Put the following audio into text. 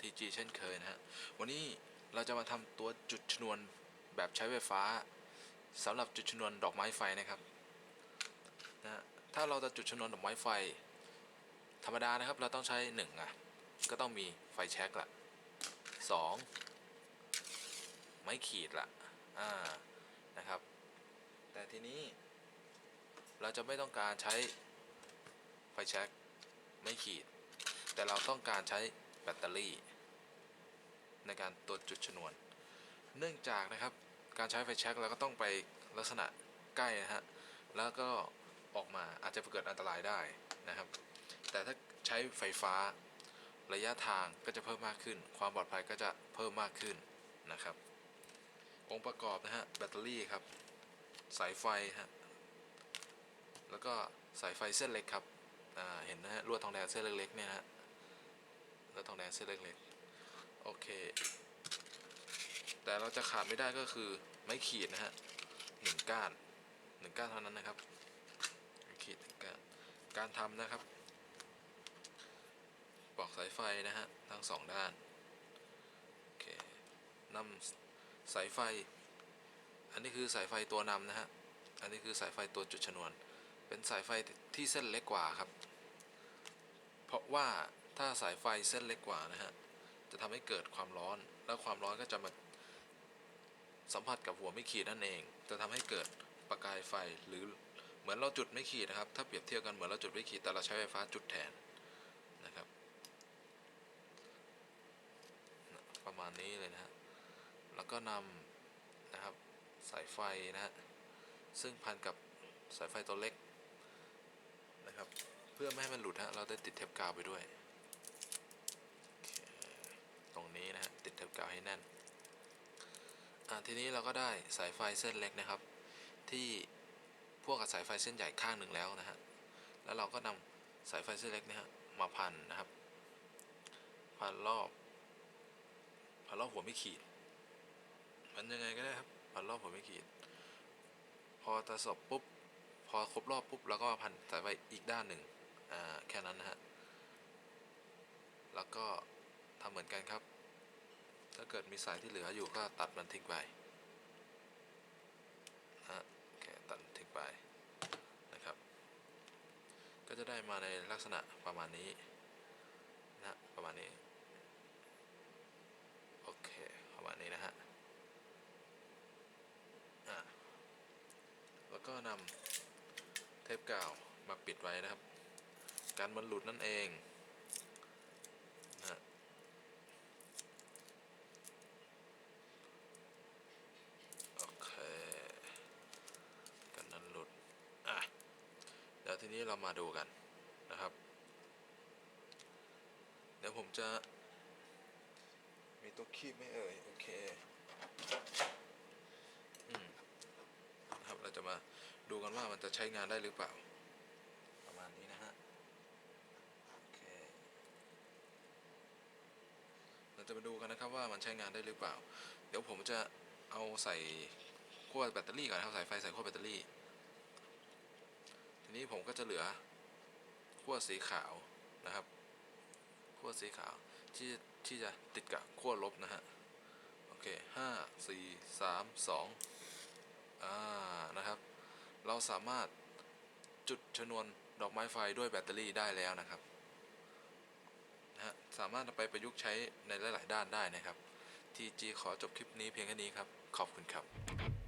TG เช่นเคยนะฮะ วันนี้เราจะมาทำตัวจุดชนวนแบบใช้ไฟฟ้าสำหรับจุดชนวนดอกไม้ไฟนะครับนะถ้าเราจะจุดชนวนดอกไม้ไฟ ธรรมดานะครับเราต้องใช้หนึ่งอะก็ต้องมีไฟแช็กละสองไม้ขีดละอ่านะครับ แต่ทีนี้ เราจะไม่ต้องการใช้ไฟแช็กไม่ขีด แต่เราต้องการใช้ แบตเตอรี่ ในการตรวจจุดชนวน เนื่องจากนะครับการใช้ไฟแช็กเราก็ต้องไปลักษณะใกล้นะฮะแล้วก็ออกมาอาจจะเกิดอันตรายได้นะครับ แต่ถ้าใช้ไฟฟ้าระยะทางก็จะเพิ่มมากขึ้น ความปลอดภัยก็จะเพิ่มมากขึ้นนะครับ องค์ประกอบนะฮะแบตเตอรี่ครับ สายไฟฮะแล้วก็สายไฟเส้นเล็กครับเห็นนะฮะลวดทองแดงเส้นเล็กๆเนี่ยนะ ฮะลวทองแดงเส้นเล็กๆโอเค แต่เราจะขาดไม่ได้ก็คือไม้ขีดนะฮะหนึ่งก้านหนึ่งก้านเท่านั้นนะครับไม้ขีดหนึ่งก้านการทำนะครับปลอกสายไฟนะฮะทั้งสองด้านโอเคนำสายไฟ อันนี้คือสายไฟตัวนำนะฮะอันนี้คือสายไฟตัวจุดชนวน เป็นสายไฟที่เส้นเล็กกว่าครับ เพราะว่า ถ้าสายไฟเส้นเล็กกว่านะฮะ จะทำให้เกิดความร้อน แล้วความร้อนก็จะมาสัมผัสกับหัวไม่ขีดนั่นเอง จะทำให้เกิดประกายไฟหรือเหมือนเราจุดไม่ขีดนะครับ ถ้าเปรียบเทียบกันเหมือนเราจุดไม่ขีดแต่เราใช้ไฟฟ้าจุดแทนนะครับ ประมาณนี้เลยนะฮะ แล้วก็นำนะครับสายไฟนะฮะ ซึ่งพันกับสายไฟตัวเล็กนะครับ เพื่อไม่ให้มันหลุดฮะ เราได้ติดเทปกาวไปด้วยโอเคตรงนี้นะฮะติดเทป กาวให้แน่นอ่าทีนี้เราก็ได้สายไฟเส้นเล็กนะครับ ที่พวกกับสายไฟเส้นใหญ่ข้างหนึ่งแล้วนะฮะแล้วเราก็นำสายไฟเส้นเล็กนะฮะมาพันนะครับ พันรอบพันรอบหัวไม่ขีด มันยังไงก็ได้ครับพันรอบผมไม่ขีด พอตะสอบปุ๊บพอครบรอบปุ๊บเราก็มาพันสายไฟอีกด้านหนึ่งอ่าแค่นั้นนะฮะแล้วก็ทำเหมือนกันครับ ถ้าเกิดมีสายที่เหลืออยู่ก็ตัดมันทิ้งไปนะฮะโอเคตัดทิ้งไปนะครับ ก็จะได้มาในลักษณะประมาณนี้นะประมาณนี้โอเคประมาณนี้นะฮะอะแล้วก็นำเทปกาวมาปิดไว้นะครับ การมันหลุดนั่นเองนะฮะโอเคกันนั้นหลุด อะ เดี๋ยวทีนี้เรามาดูกันนะครับ เดี๋ยวผมจะ มีตัวคีบไหม่เอ่ย โอเคอืมนะครับเราจะมาดูกันว่ามันจะใช้งานได้หรือเปล่า ประมาณนี้นะฮะโอเคเราจะมาดูกันนะครับว่ามันใช้งานได้หรือเปล่า เดี๋ยวผมจะเอาใส่ขั้วแบตเตอรี่ก่อนนะครับใส่ไฟใส่ขั้วแบตเตอรี่ ทีนี้ผมก็จะเหลือขั้วสีขาวนะครับขั้วสีขาวที่ที่จะติดกับขั้วลบนะฮะโอเคห้าสี่สามสองอ่านะครับ เราสามารถจุดชนวนดอกไม้ไฟด้วยแบตเตอรี่ได้แล้วนะครับนะฮะสามารถไปประยุกต์ใช้ในหลาย ๆ ด้านได้นะครับ TG ขอจบคลิปนี้เพียงแค่นี้ครับ ขอบคุณครับ